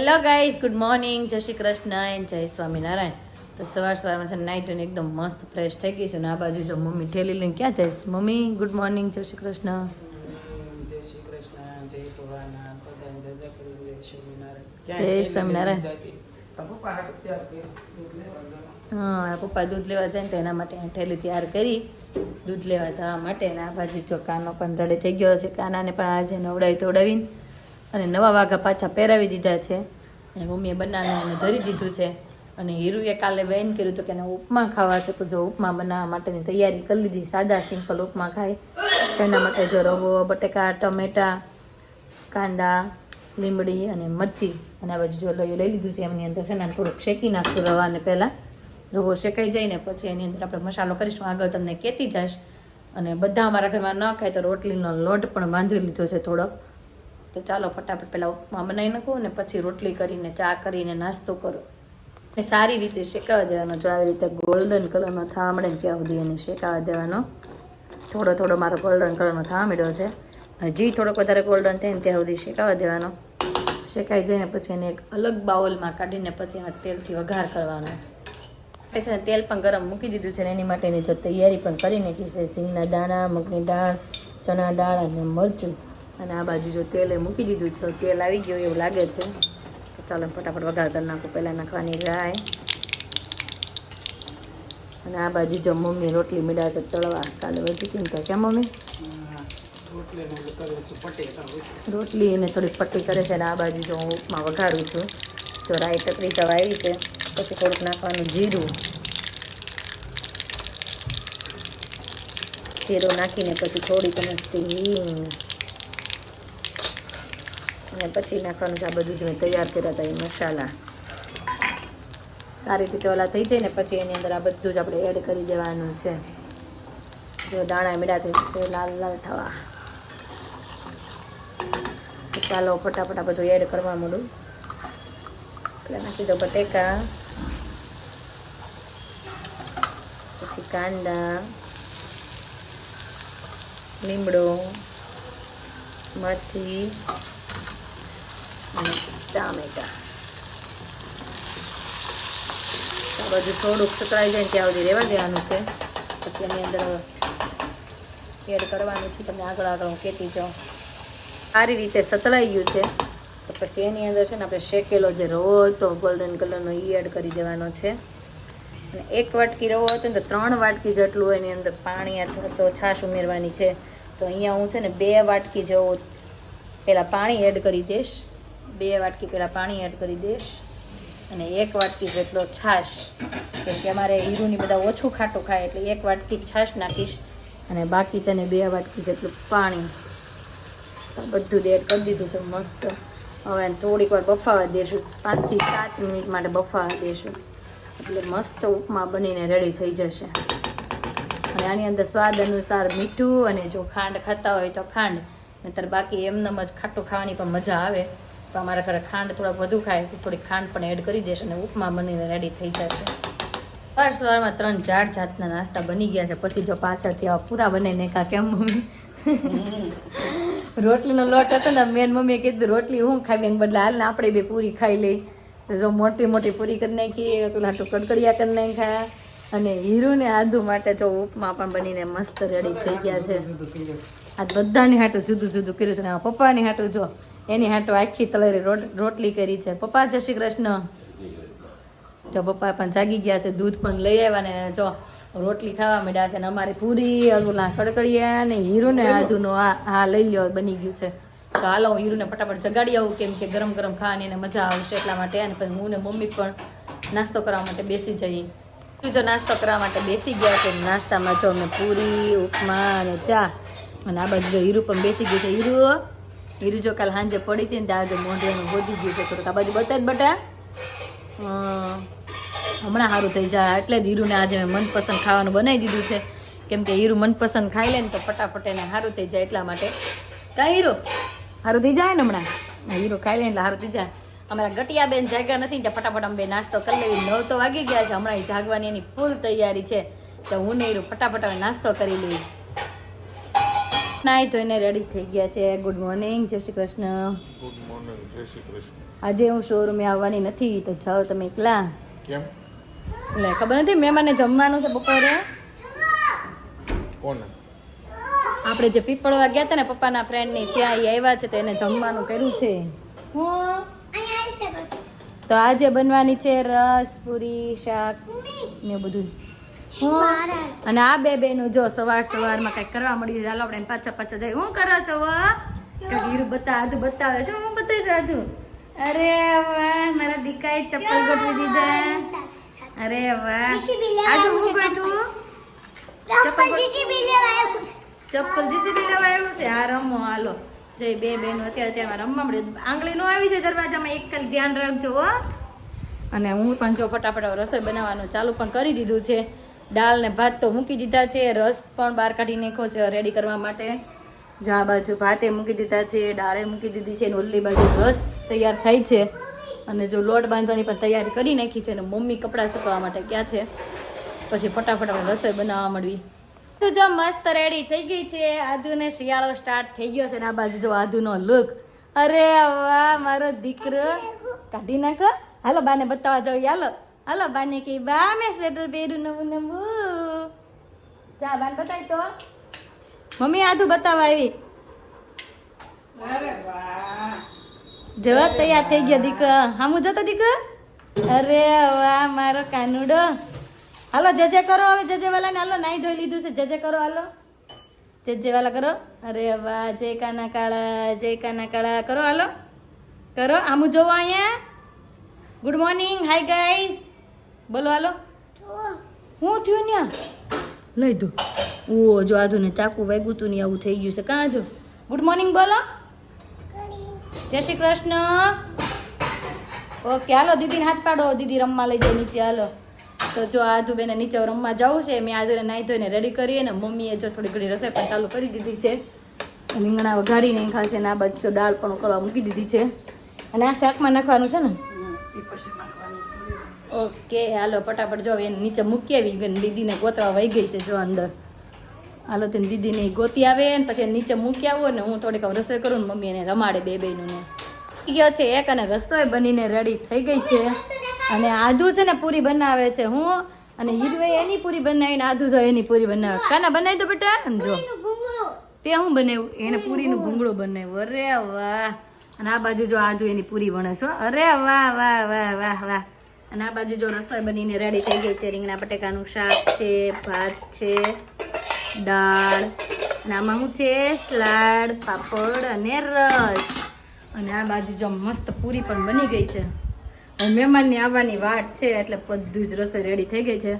Hello guys good morning જય Shri Krishna and જય સ્વામિનારાયણ. તો સવાર સવારમાં છે નાઈટ ધોઈને એકદમ મસ્ત ફ્રેશ થઈ ગઈ છું ને આ બાજુ જો મમ્મી ઠેલી લઈને ક્યાં જઈશ મમ્મી ગુડ મોર્નિંગ જય શ્રી કૃષ્ણ. જય શ્રી કૃષ્ણ જય સ્વામિનારાયણ. હા પપ્પા દૂધ લેવા જાય ને તો એના માટે ઠેલી તૈયાર કરી દૂધ લેવા જવા માટે. ને આ બાજુ જો કાનો પણ રડે થઈ ગયો છે કાનાને પણ આજે નવડાવી તોડાવીને અને નવા વાઘા પાછા પહેરાવી દીધા છે. અને મમ્મીએ બનાવીને એને ધરી દીધું છે. અને હીરુએ કાલે બેન કર્યું હતું કે એને ઉપમા ખાવા છે. તો જો ઉપમા બનાવવા માટેની તૈયારી કરી લીધી. સાદા સિમ્પલ ઉપમા ખાય. તેના માટે જો રવો, બટેકા, ટમેટા, કાંદા, લીમડી અને મરચી અને બાજુ જો લઈ લઈ લીધું છે. એમની અંદર છે ને થોડુંક શેકી નાખશું રવાને પહેલાં. રવો શેકાઈ જાય ને પછી એની અંદર આપણે મસાલો કરીશું. આગળ તમને કહેતી જઈશ અને બધા અમારા ઘરમાં ન ખાય તો રોટલીનો લોટ પણ બાંધી લીધો છે થોડોક. તો ચાલો ફટાફટ પહેલાં ઉપમા બનાવી નાખો અને પછી રોટલી કરીને, ચા કરીને, નાસ્તો કરો. એ સારી રીતે શેકાવા દેવાનો. જો આવી રીતે ગોલ્ડન કલરનો ને ત્યાં સુધી એને શેકાવા દેવાનો. થોડો થોડો મારો ગોલ્ડન કલરનો થામડ્યો છે. હજી થોડોક વધારે ગોલ્ડન થાય ને ત્યાં સુધી શેકાવા દેવાનો. શેકાઈ જઈને પછી એને એક અલગ બાઉલમાં કાઢીને પછી એમાં તેલથી વઘાર કરવાનો. છે ને, તેલ પણ ગરમ મૂકી દીધું છે ને એની માટેની જો તૈયારી પણ કરી નાખી છે. સિંગના દાણા, મગની દાળ, ચણા દાળ અને મરચું. અને આ બાજુ જો તેલે મૂકી દીધું છે, તેલ આવી ગયું એવું લાગે છે. તો ચાલો ફટાફટ વઘાર કરી નાખું, પહેલાં નાખવાની રાય. અને આ બાજુ જો મમ્મી રોટલી મીડા છે, તળવા. કાલે વધી હતી ને મમ્મી. રોટલી એને થોડી પટ્ટી કરે છે અને આ બાજુ જો હું ઉપમાં વઘારું છું. જો રાઈ ટકરી જવા આવી છે, પછી થોડુંક નાખવાનું જીરું. જીરું નાખીને પછી થોડીક મસ્તી હિંગ અને પછી નાખવાનું છે આ બધું જ મેં તૈયાર કર્યા હતા એ મસાલા. સારી રીતે ઓલા થઈ જાય ને પછી એની અંદર આ બધું જ આપણે એડ કરી દેવાનું છે. જો દાણા મીડા થઈ છે લાલ લાલ થવા. ચાલો ફટાફટ આ બધું એડ કરવા માંડું. એટલે નાખી દો બટેકા, પછી કાંદા, લીમડો, મરચી ટામેટા. આ બધું થોડુંક સતળાઈ જાય ત્યાં સુધી રહેવા દેવાનું છે. પછી એની અંદર એડ કરવાનું છે. તમે આગળ આગળ હું કહેતી જાઉં. સારી રીતે સતળાઈ ગયું છે. તો પછી એની અંદર છે ને આપણે શેકેલો જે રવો હતો ગોલ્ડન કલરનો એ એડ કરી દેવાનો છે. અને એક વાટકી રવો હતો ને તો ત્રણ વાટકી જેટલું એની અંદર પાણી અથવા તો છાશ ઉમેરવાની છે. તો અહીંયા હું છે ને બે વાટકી જેવું પહેલાં પાણી એડ કરી દઈશ. બે વાટકી પહેલાં પાણી એડ કરી દઈશ અને એક વાટકી જેટલો છાશ, કેમ કે અમારે હીરુની બધા ઓછું ખાટું ખાય એટલે એક વાટકી છાશ નાખીશ અને બાકી છે ને બે વાટકી જેટલું પાણી. બધું એડ કરી દીધું છે, મસ્ત. હવે થોડીક વાર બફાવા દેશું. પાંચથી સાત મિનિટ માટે બફાવા દેશું. એટલે મસ્ત ઉપમા બનીને રેડી થઈ જશે. અને આની અંદર સ્વાદ અનુસાર મીઠું અને જો ખાંડ ખાતા હોય તો ખાંડ, નહીતર બાકી એમનેમ જ ખાટું ખાવાની પણ મજા આવે. તો અમારા ઘરે ખાંડ થોડાક વધુ ખાય તો થોડી ખાંડ પણ એડ કરી દેશે અને ઉપમા બનીને રેડી થઈ જશે. સવાર સવારમાં ત્રણ ચાર જાતના નાસ્તા બની ગયા છે. પછી જો પાછળથી આવા પૂરા બને ને કા કેમ મમ્મી. રોટલીનો લોટ હતો ને મેન મમ્મીએ કીધું રોટલી હું ખાવી? એને બદલે હાલ ને આપણે બે પૂરી ખાઈ લઈ. જો મોટી મોટી પૂરી કરી નાખી પેલા હાટું કડકડિયા કરી નાખ્યા. અને હીરુ ને આદુ માટે જો ઉપમા પણ બનીને મસ્ત રેડી થઈ ગયા છે. આ બધાની હાટું જુદું જુદું કર્યું છે આ પપ્પાની હાટું જો એની હાટો આખી તળેરી રોટલી કરી છે. પપ્પા, જય શ્રી કૃષ્ણ. જો પપ્પા પણ જાગી ગયા છે, દૂધ પણ લઈ આવ્યા ને જો રોટલી ખાવા માંડ્યા છે ને અમારી પૂરી અલુના કડકડિયા ને હીરું ને આદુનો આ હા લઈ લ્યો, બની ગયું છે. તો હાલો હું હીરુને ફટાફટ જગાડી આવું કેમ કે ગરમ ગરમ ખાવાની એને મજા આવશે એટલા માટે અને પછી હું ને મમ્મી પણ નાસ્તો કરવા માટે બેસી જઈએ. જો નાસ્તો કરવા માટે બેસી ગયા છે, નાસ્તામાં જો અમે પૂરી, ઉપમા અને ચા. અને આ બાજુ જો હીરું પણ બેસી ગયું છે. હીરું હીરું જો કાલ સાંજે પડી હતી ને ત્યાં આજે મોઢેનું વધી ગયું છે થોડુંક. આ બાજુ બતાવી બટા. અમ, હમણાં સારું થઈ જાય. એટલે જ હીરુને આજે મેં મનપસંદ ખાવાનું બનાવી દીધું છે. કેમ કે હીરુ મનપસંદ ખાઈ લે ને તો ફટાફટ એને સારું થઈ જાય એટલા માટે. કાંઈ હીરો? સારું થઈ જાય ને હમણાં? હીરો ખાઈ લે એટલે સારું થઈ જાય. અમારા ગટિયા બેન જાગ્યા નથી ને ફટાફટ અમે નાસ્તો કરી લેવી નવ તો વાગી ગયા છે. હમણાં જાગવાની એની ફૂલ તૈયારી છે. તો હું ને હીરો ફટાફટ હવે નાસ્તો કરી લઈએ. નાઈ ધોઈને રેડી થઈ ગયા છે. ગુડ મોર્નિંગ જય શ્રી કૃષ્ણ. ગુડ મોર્નિંગ જય શ્રી કૃષ્ણ. આજે હું શોરૂમે આવવાની નથી તો જાઓ તમે એકલા. કેમ? એટલે ખબર નથી મહેમાનને જમવાનું છે બપોરે? કોને? આપણે જે પીપળવા ગયા હતા ને પપ્પાના ફ્રેન્ડની ત્યાં એ આવ્યા છે તો એને જમવાનું કર્યું છે. હું? તો આજે બનવાની છે રસ પૂરી શાક ને બધું. અને આ બે બેનો જો સવાર સવારમાં કંઈક કરવા મળી ચાલો આપણે પાછા પાછા જાય હું કરો છો વા બતા આજુ બતાવે છે, હું બતાવીશ આજુ અરે વાહ, મારા દીકાએ ચપ્પલ ગોઠવી દીધા. અરે વાહ. આજુ હું ગોઠવું? ચપ્પલ જીસીબી લેવા આવ્યું છે? આ રમો, હાલો. જઈ બે બેનો અત્યારે ત્યાં રમવા મળ્યું આંગળી નો આવી જાય દરવાજામાં, એક ખાલી ધ્યાન રાખજો, હો. અને હું પણ જો ફટાફટ રસોઈ બનાવવાનું ચાલુ પણ કરી દીધું છે. દાળ ને ભાત તો મૂકી દીધા છે. રસ પણ બહાર કાઢી નાખ્યો છે રેડી કરવા માટે. જો આ બાજુ ભાતે મૂકી દીધા છે, દાળે મૂકી દીધી છે, અને ઓલી બાજુ રસ તૈયાર થાય છે. અને જો લોટ બાંધવાની પણ તૈયારી કરી નાખી છે અને મમ્મી કપડાં સુકવા માટે ક્યાં છે. પછી ફટાફટ આપણે રસોઈ બનાવવા મળવી તો જો મસ્ત રેડી થઈ ગઈ છે. આદુને શિયાળો સ્ટાર્ટ થઈ ગયો છે ને આ બાજુ જો આધુનો લુક અરે વાહ, મારો દીકરો. કાઢી નાખો. હાલો બાને બતાવવા જાવ હાલો. હાલો બાને કે બા મેં સ્વેટર પહેર્યું નવું નવું. જા બાન બતાવી તો. મમ્મી આધુ બતાવવા આવી. જવા તૈયાર થઈ ગયો દીક હા હું જતો દીક અરે વાહ મારો કાનુડો. હાલો જજે કરો હવે જજે વાલા ને હાલો નાઈ ધોઈ લીધું છે. જજે કરો હાલો. જજે વાલા કરો. અરે વાહ જય કાના કાળા જય કાના કાળા. કરો હાલો. કરો આમું જોવો અહીંયા. ગુડ મોર્નિંગ હાય ગાઈઝ બોલો હાલો. હું થયું ન્યા? લઈ દો. ઓ જો આધુ ને ચાકુ વાગ્યું તું ને આવું થઈ ગયું છે. કાં જો? ગુડ મોર્નિંગ બોલો. જય શ્રી કૃષ્ણ. ઓકે હાલો દીદીને હાથ પાડો. દીદી રમવા લઈ જાય નીચે હાલો. તો જો આજુ બેને નીચે રમવા જવું છે મેં આજે નાહી ધોઈને રેડી કરી અને મમ્મીએ જો થોડી ઘણી રસોઈ પણ ચાલુ કરી દીધી છે. રીંગણા વઘારીને ખાશે ને આ બાજુ દાળ પણ ઉકળવા મૂકી દીધી છે. અને આ શાકમાં નાખવાનું છે ને? એ પછી ઓકે હાલો ફટાફટ જો એને નીચે મૂકી આવી ગઈ દીદીને ગોતવા વહી ગઈ છે જો અંદર. હાલો તેને દીદીને ગોતી આવે ને પછી નીચે મૂકી આવો ને હું થોડીક રસોઈ કરું ને મમ્મી એને રમાડે બે બહેનોને ગયો છે એક અને રસોઈ બનીને રેડી થઈ ગઈ છે. અને આધુ છે ને પૂરી બનાવે છે હું. અને હીરુએ એની પૂરી બનાવીને આધુ જો એની પૂરી બનાવે. કાના બનાવી દો બેટા? જો. તે હું બનાવ્યું? એને પૂરીનું ભૂંગળું બનાવ્યું. અરે વાહ. અને આ બાજુ જો આધુ એની પૂરી વણે છો અરે વાહ વાહ વાહ વાહ વાહ. અને આ બાજુ જો રસોઈ બનીને રેડી થઈ ગઈ છે, રીંગણા, બટેકાનું શાક છે, ભાત છે, દાળ. અને આમાં શું છે? સલાડ પાપડ અને રસ. અને આ બાજુ જો મસ્ત પૂરી પણ બની ગઈ છે. મહેમાનની આવવાની વાટ છે, એટલે બધું જ રસોઈ રેડી થઈ ગઈ છે.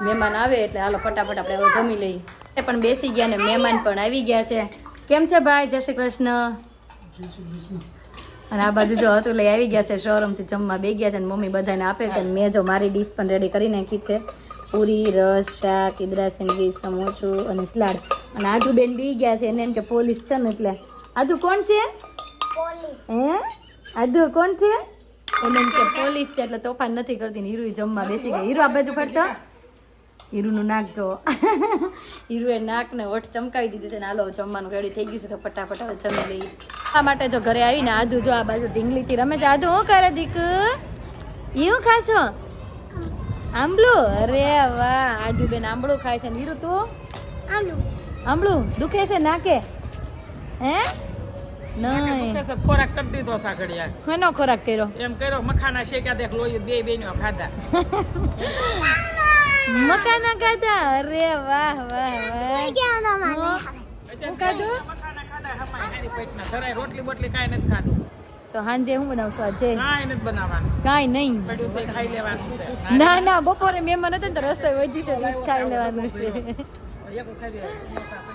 મહેમાન આવે એટલે હાલો ફટાફટ આપણે હવે જમી લઈએ. પણ બેસી ગયા ને મહેમાન પણ આવી ગયા છે. કેમ છે ભાઈ? જય શ્રી કૃષ્ણ. અને આ બાજુ જો હતું લઈ આવી ગયા છે શોરૂમથી જમવા બે ગયા છે અને મમ્મી બધાને આપે છે અને મેં જો મારી ડીશ પણ રેડી કરી નાખી છે. પૂરી રસ શાક ઈદરા સેન્ડવીચ સમોસું અને સલાડ. અને આજુ બેન બી ગયા છે. એને એમ કે પોલીસ છે ને એટલે. આજુ કોણ છે? હે? આજુ કોણ છે? એને એમ કે પોલીસ છે એટલે તોફાન નથી કરતી ને હીરુ જમવા બેસી ગઈ હીરો આ બાજુ ફરતો? હીરુનું નાક જો. હીરુએ નાકને ઓઠ વટ ચમકાવી દીધું છે ને હાલો જમવાનું રેડી થઈ ગયું છે તો ફટાફટ હવે જમી લઈએ. આ માટે જો ઘરે આવીને આદુ જો આ બાજુ ઢીંગલીથી રમે છે. આદુ હું કરે દીક? એવું ખાશો? આંબલું અરે વાહ. આદુ બેન આંબળું ખાય છે. ને હીરુ તું? આંબળું. દુખે છે નાકે? હે? ખોરાક કરી દીધો સાગડિયા કોનો ખોરાક કર્યો? એમ કર્યો મખાના શેક્યા દેખ લોહી બે બેનો ખાધા. મકાના ખાધા અરે વાહ વાહ વાહ. હું ખાધું? રોટલી બોટલી કાંઈ નથી ખાધું. તો હાંજે હું બનાવશું આજે? કાંઈ નથી બનાવવાનું. કાંઈ નહીં. પડ્યું છે ખાઈ લેવાનું છે. ના ના બપોરે મહેમાન હતા ને તો રસોઈ વધી છે ખાઈ લેવાનું છે.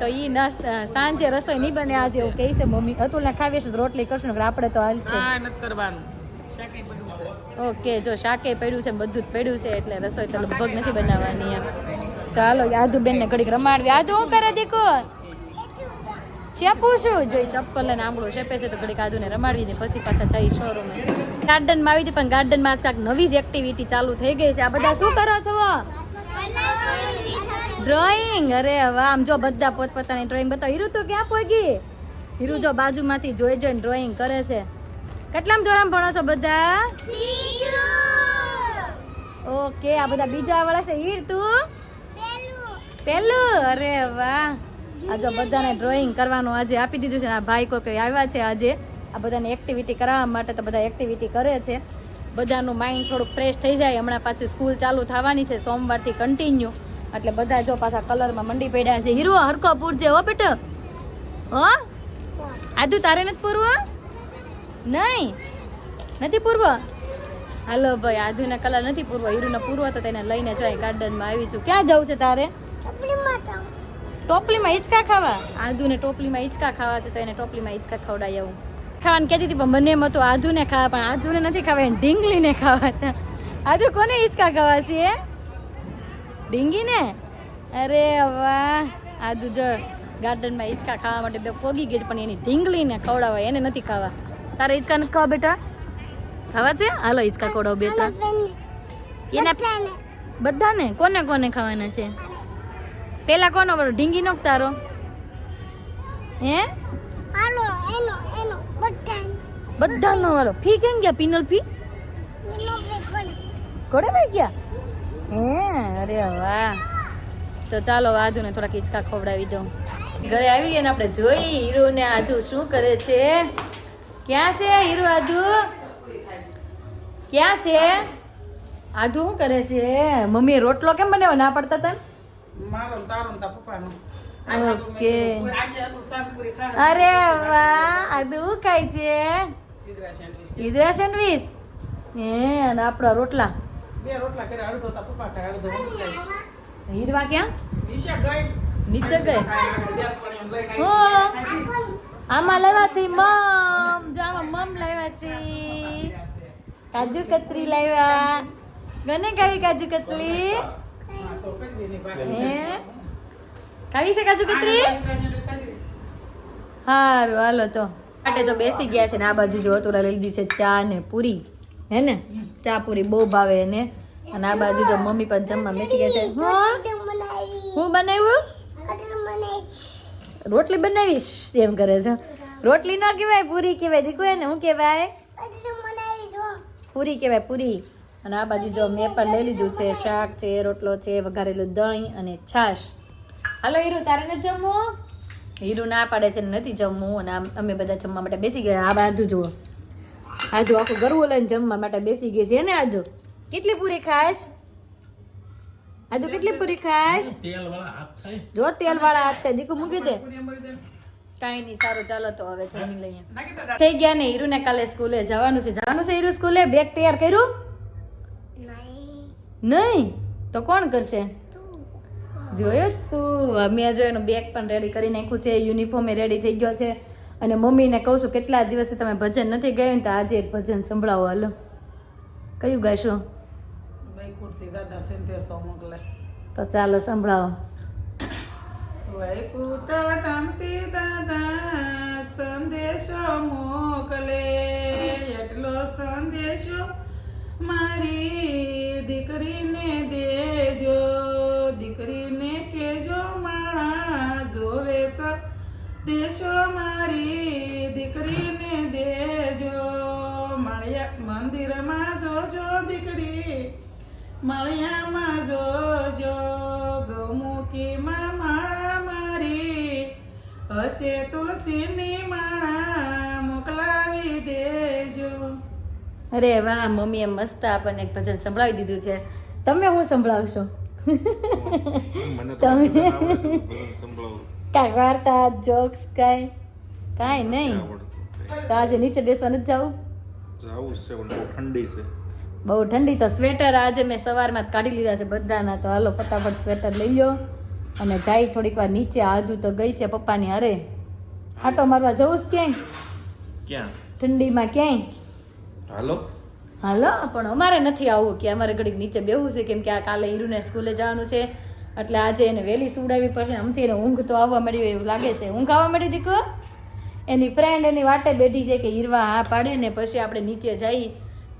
તો ઈ નાસ્તા સાંજે રસોઈ નહીં બને આજે એવું કહે છે મમ્મી અતુલને ખાવી છે તો રોટલી કરશું આપણે તો હાલ છે. નથી કરવાનું. છે ઓકે, જો શાકે પડ્યું છે, બધું જ પડ્યું છે, એટલે રસોઈ તો લગભગ નથી બનાવવાની એમ. તો હાલો આદુ બેન ને ઘડીક રમાડવી. આદુ હું કરે દીકો ચેપું છું જો ચપ્પલ અને આમળું શેપે છે, તો ઘડીક આદુને રમાડવી ને પછી પાછા જઈ શોરૂમે ગાર્ડનમાં આવી હતી, પણ ગાર્ડનમાં આજ કાંઈક નવી જ એક્ટિવિટી ચાલુ થઈ ગઈ છે. આ બધા શું કરો છો? ડ્રોઈંગ અરે વાહ, આમ જો બધા પોતપોતાની ડ્રોઈંગ બતાવો, હીરુ તો ક્યાં પહોંચી હીરુ જો બાજુમાંથી જોઈ જોઈને ડ્રોઈંગ કરે છે. કેટલામ ધોરણ ભણો છો બધા? ઓકે આ બધા બીજા વાળા છે. હીર તું? પેલું. અરે વાહ. આ જો બધાને ડ્રોઈંગ કરવાનું આજે આપી દીધું છે આ ભાઈ કોઈ કોઈ આવ્યા છે આજે. આ બધાને એક્ટિવિટી કરાવવા માટે તો બધા એક્ટિવિટી કરે છે. બધાનું માઇન્ડ થોડુંક ફ્રેશ થઈ જાય. હમણાં પાછું સ્કૂલ ચાલુ થવાની છે સોમવારથી કન્ટિન્યુ એટલે બધા જો પાછા કલરમાં મંડી પડ્યા છે. હીરો હરકો પૂરજે હો બેટો. હો? આદુ તારે નથી પૂરવું? નહીં. નથી પૂર્વ? હાલો ભાઈ આધુને કલર નથી પૂર્વ. હીરુને પૂર્વ તો તેને લઈને જાય ગાર્ડનમાં આવી છું. ક્યાં જવું છે તારે? ટોપલીમાં હિંચકા ખાવા? આધુને ટોપલીમાં હિંચકા ખાવા છે તો એને ટોપલીમાં હિંચકા ખવડાવી આવું. ખાવાનું કહેતી હતી પણ બંને એમ હતું આધુને ખાવા. પણ આધુને નથી ખાવા એને ઢીંગલીને ખાવા આધુ કોને હિંચકા ખાવા છે? ઢીંગીને? અરે વાહ. આધુ જો ગાર્ડનમાં હિંચકા ખાવા માટે બે પોગી ગઈ છે પણ એની ઢીંગલીને ખવડાવવા એને નથી ખાવા. તારે હિંચકા નથી ખાવા બેટા? ખાવા છે? હાલો હિંચકા ખોડો બે એને એના બધાને. કોને કોને ખાવાના છે? પેલા કોનો વાળો ઢીંગી નો તારો? હે? બધાનો. વાળો ફી કેમ ગયા? Penal fee? કોડે ભાઈ ગયા? હે અરે વાહ. તો ચાલો વાજુ ને થોડાક હિંચકા ખવડાવી દઉં. ઘરે આવી ગયા ને આપણે જોઈ હીરો ને આધુ શું કરે છે? ક્યાં છે હીરો આધુ ક્યાં છે આધુ શું કરે છે મમ્મી રોટલો કેમ બનાવ્યો ના પડતા તને મારો તારો ને પપ્પાનો ઓકે. અરે વાહ આધુ ખાય છે ઈદરા સેન્ડવીચ હે અને આપણા રોટલા બે રોટલા કર્યા અડધો તારા પપ્પા ખાય અડધો હીરવા ક્યાં નીચે ગઈ નીચે ગઈ હો. આમાં લાવ્યા છે મમ. જો આમાં મમ લાવ્યા છે. કાજુ કતરી લાવ્યા ગને કાવી કાજુ કતરી? ખાવી છે કાજુ કતરી? સારું હાલો તો. માટે જો બેસી ગયા છે ને આ બાજુ જો તોલા લઈ લીધી છે ચા ને પૂરી. હે ને? ચા પૂરી બહુ ભાવે એને. અને આ બાજુ જો મમ્મી પણ જમવા બેસી ગયા છે. હું બનાવ્યું? રોટલી બનાવીશ એમ કરે છે. રોટલી ના કહેવાય પૂરી કહેવાય. દીકુ એને શું કહેવાય? પૂરી કહેવાય પૂરી. અને આ બાજુ જો મેં પણ લઈ લીધું છે શાક છે રોટલો છે વઘારેલું દહીં અને છાશ. હાલો હીરુ તારે નથી જમવું? હીરુ ના પાડે છે નથી જમવું. અને અમે બધા જમવા માટે બેસી ગયા. આ બાજુ જુઓ. આજુ આખું ગરવું લઈને જમવા માટે બેસી ગઈ છે ને આજુ. કેટલી પૂરી ખાશ આજુ કેટલી પૂરી ખાશ જો તેલ વાળા હાથ દીકુ મૂકી દે કાંઈ નહીં સારું ચાલો તો હવે જમી લઈએ. થઈ ગયા ને હીરુને કાલે સ્કૂલે જવાનું છે જવાનું છે હીરુ સ્કૂલે બેગ તૈયાર કર્યું નહીં તો કોણ કરશે જોયો તું મેં જો એનું બેગ પણ રેડી કરી નાખ્યું છે યુનિફોર્મ રેડી થઈ ગયો છે અને મમ્મીને કહું છું કેટલા દિવસે તમે ભજન નથી ગાયું ને તો આજે એક ભજન સંભળાવો હલો કયું ગાશો ભાઈ ખુરશી દાદા સો મોકલે તો ચાલો સંભળાવો. વૈકુટ ધામથી દાદા સંદેશો મોકલે. એટલો સંદેશો મારી દીકરીને દેજો. દીકરીને કેજો માણા જોવે દેશો મારી મળ્યામાં જોજો ગૌમુખીમાં માળા મારી. હશે તુલસીની માળા મોકલાવી દેજો. અરે વાહ મમ્મીએ મસ્ત આપણને એક ભજન સંભળાવી દીધું છે. તમે હું સંભળાવશો? તમે- કાંઈ વાર્તા જોક્સ કાંઈ? કાંઈ નહીં. તો આજે નીચે બેસવા નથી જવું? જાવું છે ઠંડી છે. બહુ ઠંડી તો સ્વેટર આજે મેં સવારમાં જ કાઢી લીધા છે બધાના. તો હાલો ફટાફટ સ્વેટર લઈ લો અને જાય થોડીક વાર નીચે. આદુ તો ગઈ છે પપ્પાની હારે. આટો મારવા જવું જ ક્યાંય? ક્યાં? ઠંડીમાં ક્યાંય? હાલો? હાલો પણ અમારે નથી આવવું કે અમારે ઘડીક નીચે બેવું છે. કેમ કે આ કાલે હીરુને સ્કૂલે જવાનું છે. એટલે આજે એને વહેલી સુડાવી પડશે. આમથી એને ઊંઘ તો આવવા મળી એવું લાગે છે. ઊંઘ આવવા મળી દીકરો? એની ફ્રેન્ડ એની વાટે બેઠી છે કે હીરવા હા પાડે ને પછી આપણે નીચે જઈએ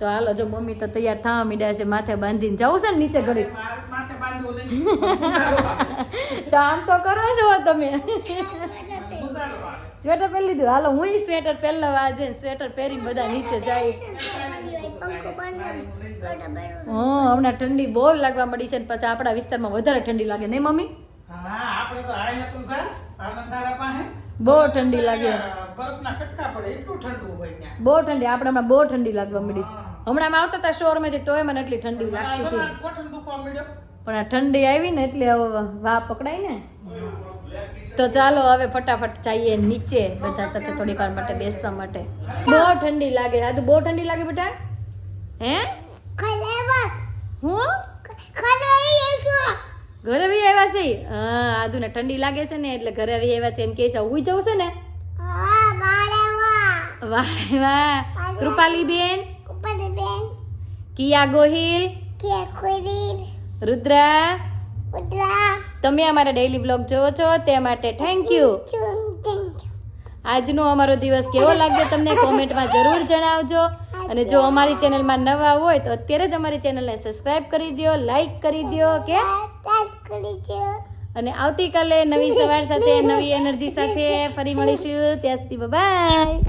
તો હાલો જો મમ્મી તો તૈયાર થવા મીડ્યા છે માથે બાંધીને જવું છે ને નીચે આવે. તો આમ તો કરો છો તમે. સ્વેટર પહેરી લીધું. હાલો હું સ્વેટર પહેરલા આજે સ્વેટર પહેરીને બધા નીચે જાય. હા હમણાં ઠંડી બહુ લાગવા મળી છે ને પછી આપણા વિસ્તારમાં વધારે ઠંડી લાગે નહીં મમ્મી? બહુ ઠંડી લાગે. બહુ ઠંડી આપણે હમણાં બહુ ઠંડી લાગવા મળી છે. હમણાં આવતા હતા સ્ટોરમાંથી તોય મને એટલી ઠંડી લાગતી હતી. પણ આ ઠંડી આવી ને એટલે હવે વા પકડાય ને. તો ચાલો હવે ફટાફટ જઈએ નીચે બધા સાથે થોડીક વાર માટે બેસવા માટે. બહુ ઠંડી લાગે. આ તો બહુ ઠંડી લાગે બેટા. હે? હું? ઘરે આવી આવ્યા છે? હા આદુ ને ઠંડી લાગે છે ને એટલે ઘરે આવી આવ્યા છે. એમ કે છે ઉઈ જવું છે ને? વાહ વાહ કૃપાલી બેન બેન કિયા ગોહિલ? કિયા ખુરીર રુદ્રા? ઉડલા તમે અમારા ડેઈલી બ્લોગ જોવો છો તે માટે થેન્ક યુ આજનો અમારો દિવસ કેવો લાગ્યો તમને કોમેન્ટમાં જરૂર જણાવજો. અને જો અમારી ચેનલમાં નવા હોય તો અત્યારે જ અમારી ચેનલને સબસ્ક્રાઇબ કરી દો લાઈક કરી દો કે અને આવતીકાલે નવી સવાર સાથે નવી એનર્જી સાથે ફરી મળીશું. ત્યાં સુધી બાય